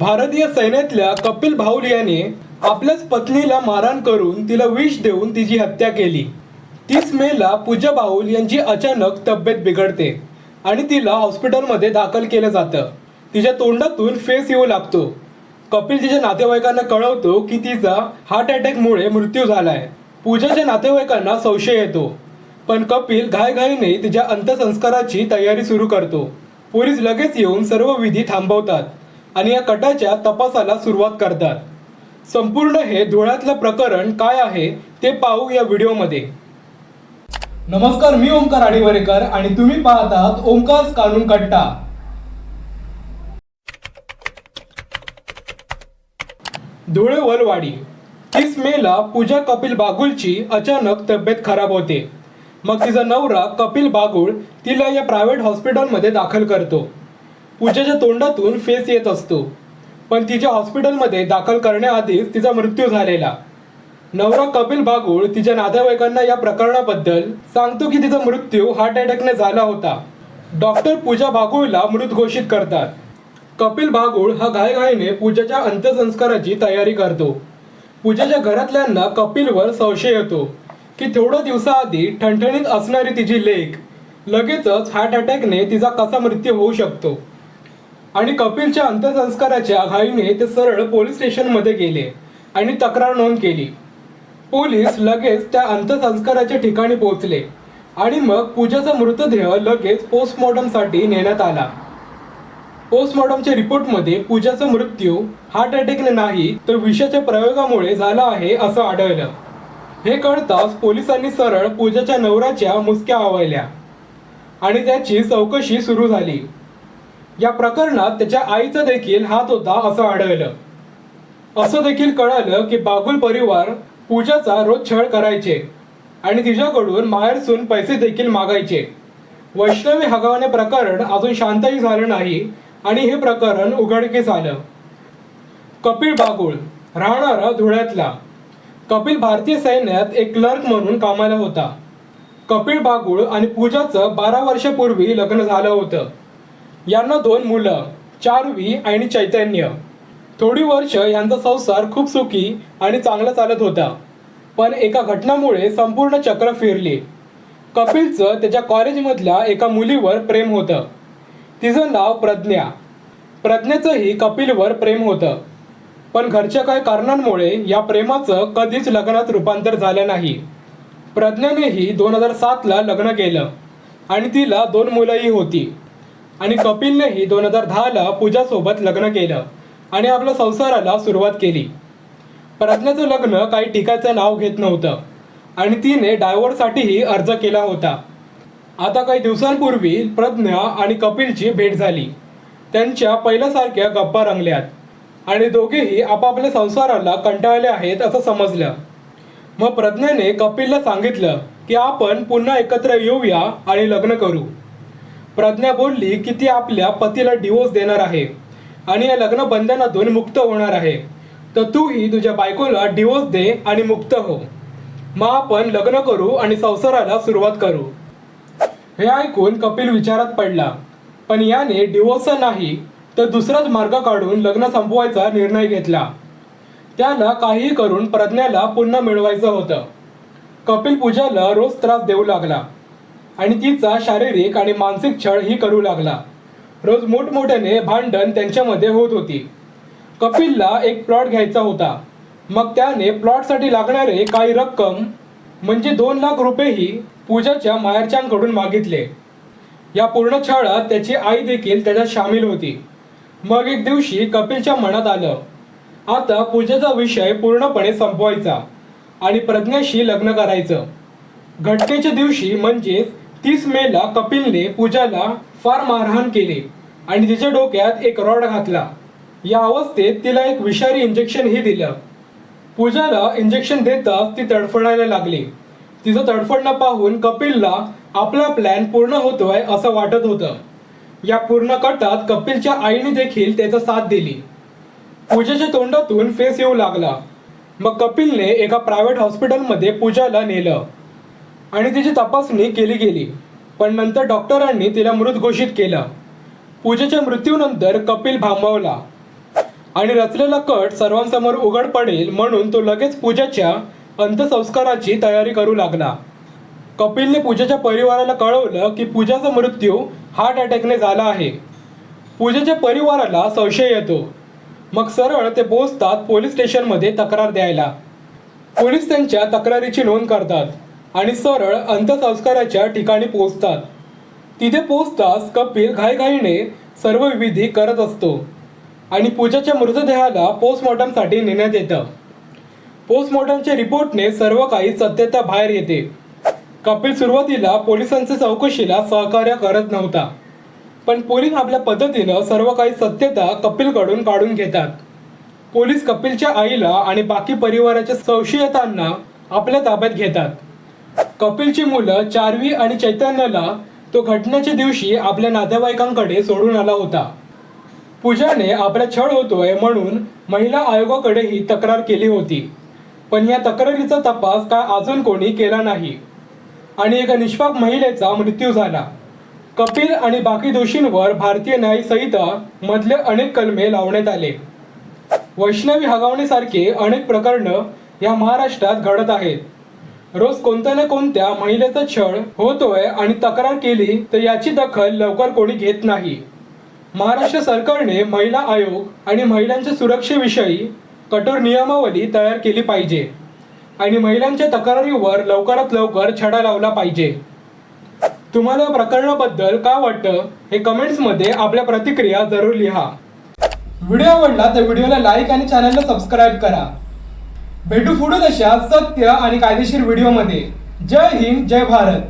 भारतीय सैन्यातल्या कपिल भाऊल याने आपल्याच पत्नीला मारहाण करून तिला विष देऊन तिची हत्या केली. तीस मेला पूजा बाऊल यांची अचानक तब्येत बिघडते आणि तिला हॉस्पिटलमध्ये दाखल केलं जातं. तिच्या तोंडातून फेस येऊ लागतो. कपिल तिच्या नातेवाईकांना कळवतो की तिचा हार्ट अटॅकमुळे मृत्यू झालाय. पूजाच्या नातेवाईकांना संशय येतो. पण कपिल घाईघाईने तिच्या अंत्यसंस्काराची तयारी सुरू करतो. पोलीस लगेच येऊन सर्व विधी थांबवतात. आणि या कटाच्या तपासाला सुरुवात करतात. संपूर्ण हे धुळ्यातलं प्रकरण काय आहे ते पाहू या व्हिडिओमध्ये. नमस्कार मी ओंकार आडिवरेकर आणि तुम्ही पाहत आहात ओमकार कानून कट्टा. धुळे वलवाडी. तीस मेला पूजा कपिल बागुलची अचानक तब्येत खराब होते. मग तिचा नवरा कपिल बागुळ तिला या प्रायव्हेट हॉस्पिटलमध्ये दाखल करतो. पूजाच्या तोंडातून फेस येत असतो. पण तिच्या हॉस्पिटलमध्ये दाखल करण्याआधीच तिचा मृत्यू झालेला. नवरा कपिल बागुळ तिच्या नातेवाईकांना या प्रकरणाबद्दल सांगतो की तिचा मृत्यू हार्ट अटॅकने झाला होता. डॉक्टर पूजा बागुळला मृत घोषित करतात. कपिल बागुळ हा घाईघाईने पूजाच्या अंत्यसंस्काराची तयारी करतो. पूजाच्या घरातल्यांना कपिलवर संशय येतो की थोड्या दिवसाआधी ठणठणीत असणारी तिची लेख लगेचच हार्ट अटॅकने तिचा कसा मृत्यू होऊ शकतो. आणि कपिलच्या अंत्यसंस्काराच्या घाईने ते सरळ पोलीस स्टेशनमध्ये गेले आणि तक्रार नोंद केली. पोलीस लगेच त्या अंत्यसंस्काराच्या ठिकाणी पोहोचले आणि मग पूजाचा मृतदेह लगेच पोस्टमॉर्टमसाठी नेण्यात आला. पोस्टमॉर्टमच्या रिपोर्टमध्ये पूजाचा मृत्यू हार्ट अटॅकने नाही तर विषाच्या प्रयोगामुळे झाला आहे असं आढळलं. हे कळताच पोलिसांनी सरळ पूजाच्या नवऱ्याच्या मुसक्या आवळल्या आणि त्याची चौकशी सुरू झाली. या प्रकरणात त्याच्या आईचा देखील हात होता असं आढळलं. असं देखील कळालं की बागुल परिवार पूजाचा रोज छळ करायचे आणि तिच्याकडून माहेरसून पैसे देखील मागायचे. वैष्णवी हगावणे प्रकरण अजून शांतही झालं नाही आणि हे प्रकरण उघडकीस आलं. कपिल बागुळ राहणारा धुळ्यातला. कपिल भारतीय सैन्यात एक क्लर्क म्हणून कामाला होता. कपिल बागुळ आणि पूजाचं बारा वर्षापूर्वी लग्न झालं होतं. यांना दोन मुलं चारवी आणि चैतन्य. थोडी वर्ष यांचा संसार खूप सुखी आणि चांगला चालत होता. पण एका घटनामुळे संपूर्ण चक्र फिरली. कपिलचं त्याच्या कॉलेजमधल्या एका मुलीवर प्रेम होतं. तिचं नाव प्रज्ञा. प्रज्ञेचंही कपिलवर प्रेम होतं. पण घरच्या काही कारणांमुळे या प्रेमाचं कधीच लग्नात रूपांतर झालं नाही. प्रज्ञानेही दोन हजार सातला लग्न केलं आणि तिला दोन मुलंही होती. आणि कपिलनेही दोन हजार दहाला पूजासोबत लग्न केलं आणि आपल्या संसाराला सुरुवात केली. प्रज्ञाचं लग्न काही टीकाचं नाव घेत नव्हतं आणि तिने डायव्होर्ससाठीही अर्ज केला होता. आता काही दिवसांपूर्वी प्रज्ञा आणि कपिलची भेट झाली. त्यांच्या पहिल्यासारख्या गप्पा रंगल्यात आणि दोघेही आपापल्या संसाराला कंटाळले आहेत असं समजलं. मग प्रज्ञेने कपिलला सांगितलं की आपण पुन्हा एकत्र येऊया आणि लग्न करू. प्रज्ञा बोलली की ती आपल्या पतीला डिवोर्स देणार आहे. आणि या लग्न बंधनातून मुक्त होणार आहे. तर तूही तुझ्या बायकोला डिवोर्स दे आणि मुक्त हो. मग आपण लग्न करू आणि संसाराला सुरुवात करू. हे ऐकून कपिल विचारात पडला. पण याने डिवोर्सचा नाही तर दुसराच मार्ग काढून लग्न संपवायचा निर्णय घेतला. त्याला काहीही करून प्रज्ञाला पुन्हा मिळवायचं होतं. कपिल पूजाला रोज त्रास देऊ लागला. आणि तिचा शारीरिक आणि मानसिक छळ ही करू लागला. रोज मोठमोठ्याने भांडण त्यांच्यामध्ये होत होती. कपिलला एक प्लॉट घ्यायचा होता. मग त्याने प्लॉटसाठी लागणारे काही रक्कम म्हणजे दोन लाख रुपयेही पूजाच्या माहेरच्यांकडून मागितले. या पूर्ण छळात त्याची आई देखील त्याच्यात सामील होती. मग एक दिवशी कपिलच्या मनात आलं. आता पूजेचा विषय पूर्णपणे संपवायचा आणि प्रज्ञाशी लग्न करायचं. घटनेच्या दिवशी म्हणजेच तीस मेला कपिलने पूजाला फार मारहाण केले आणि तिच्या डोक्यात एक रॉड घातला. या अवस्थेत तिला एक विषारी इंजेक्शनही दिलं. पूजाला इंजेक्शन देताच ती तडफडायला लागली. तिचं तडफडणं पाहून कपिलला आपला प्लॅन पूर्ण होतोय असं वाटत होतं. या पूर्ण कटात कपिलच्या आईने देखील त्याचा साथ दिली. पूजाच्या तोंडातून फेस येऊ लागला. मग कपिलने एका प्रायव्हेट हॉस्पिटलमध्ये पूजाला नेलं. आणि तिची तपासणी केली गेली. पण नंतर डॉक्टरांनी तिला मृत घोषित केलं. पूजेच्या मृत्यूनंतर कपिल भांबवला. आणि रचलेला कट सर्वांसमोर उघड पडेल म्हणून तो लगेच पूजाच्या अंत्यसंस्काराची तयारी करू लागला. कपिलने पूजाच्या परिवाराला कळवलं की पूजाचा मृत्यू हार्ट अटॅकने झाला आहे. पूजेच्या परिवाराला संशय येतो. मग सरळ ते पोहोचतात पोलीस स्टेशनमध्ये तक्रार द्यायला. पोलीस त्यांच्या तक्रारीची नोंद करतात. आणि सरळ अंत्यसंस्काराच्या ठिकाणी पोहोचतात. तिथे पोहोचताच कपिल घाईघाईने सर्व विधी करत असतो आणि पूजाच्या मृतदेहाला पोस्टमॉर्टमसाठी नेण्यात येतं. पोस्टमॉर्टमच्या रिपोर्टने सर्व काही सत्यता बाहेर येते. कपिल सुरुवातीला पोलिसांच्या चौकशीला सहकार्य करत नव्हता. पण पोलीस आपल्या पद्धतीनं सर्व काही सत्यता कपिलकडून काढून घेतात. पोलीस कपिलच्या आईला आणि बाकी परिवाराच्या संशयितांना आपल्या ताब्यात घेतात. कपिलची मुलं चारवी आणि चैतन्यला तो घटनेच्या दिवशी आपल्या नातेवाईकांकडे सोडून आला होता. पूजाने आपला छळ होतोय म्हणून महिला आयोगाकडेही तक्रार केली होती. पण या तक्रारीचा तपास काय अजून कोणी केला नाही. आणि एका निष्पाप महिलेचा मृत्यू झाला. कपिल आणि बाकी दोषींवर भारतीय न्यायसंहिता मधले अनेक कलमे लावण्यात आले. वैष्णवी हगवण्यासारखे अनेक प्रकरणं या महाराष्ट्रात घडत आहेत. रोज कोणत्या ना कोणत्या महिलेचा छळ होतोय आणि तक्रार केली तर याची दखल लवकर कोणी घेत नाही. महाराष्ट्र सरकारने महिला आयोग आणि महिलांच्या सुरक्षेविषयी कठोर नियमावली तयार केली पाहिजे आणि महिलांच्या तक्रारीवर लवकरात लवकर छडा लावला पाहिजे. तुम्हाला प्रकरणाबद्दल काय वाटतं हे कमेंट्समध्ये आपल्या प्रतिक्रिया जरूर लिहा. व्हिडिओ आवडला तर व्हिडिओला लाईक आणि चॅनलला सबस्क्राईब करा. भेटू पुढे तशा सत्य आणि कायदेशीर व्हिडिओमध्ये. जय हिंद जय भारत.